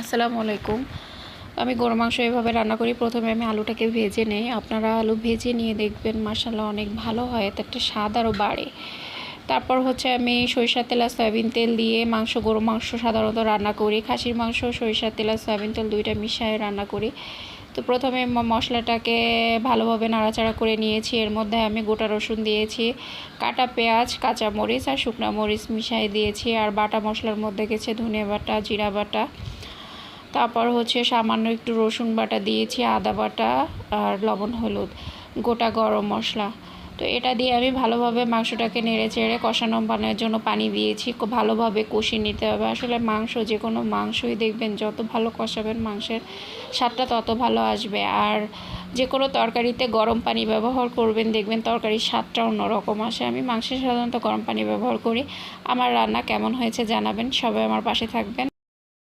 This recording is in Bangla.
আসসালামু আলাইকুম। আমি গরু মাংস এভাবে রান্না করি। প্রথমে আমি আলুটাকে ভেজে নেই। আপনারা আলু ভেজে নিয়ে দেখবেন মাসাল্লাহ অনেক ভালো হয়। এতে একটা স্বাদ আরও বাড়ে। তারপর হচ্ছে আমি সরিষার তেল আর সয়াবিন তেল দিয়ে মাংস গরু মাংস সাধারণত রান্না করি। খাসির মাংস, সরিষার তেল আর সয়াবিন তেল দুইটা মিশিয়ে রান্না করি। তো প্রথমে মশলাটাকে ভালোভাবে নাড়াচাড়া করে নিয়েছি। এর মধ্যে আমি গোটা রসুন দিয়েছি, কাটা পেঁয়াজ কাঁচা মরিচ আর শুকনো মরিচ মিশিয়ে দিয়েছি। আর বাটা মশলার মধ্যে গেছে ধনে বাটা, জিরা বাটা। তারপর হচ্ছে সামান্য একটু রসুন বাটা দিয়েছি, আদা বাটা আর লবণ, হলুদ, গোটা গরম মশলা। তো এটা দিয়ে আমি ভালোভাবে মাংসটাকে নেড়ে চেড়ে কষানো বানানোর জন্য পানি দিয়েছি ভালোভাবে কষিয়ে নিতে হবে। আসলে মাংস যে কোনো মাংসই দেখবেন, যত ভালো কষাবেন মাংসের স্বাদটা তত ভালো আসবে। আর যে কোনো তরকারিতে গরম পানি ব্যবহার করবেন, দেখবেন তরকারির স্বাদটা অন্যরকম আসে। আমি মাংসে সাধারণত গরম পানি ব্যবহার করি। আমার রান্না কেমন হয়েছে জানাবেন, সবাই আমার পাশে থাকবেন।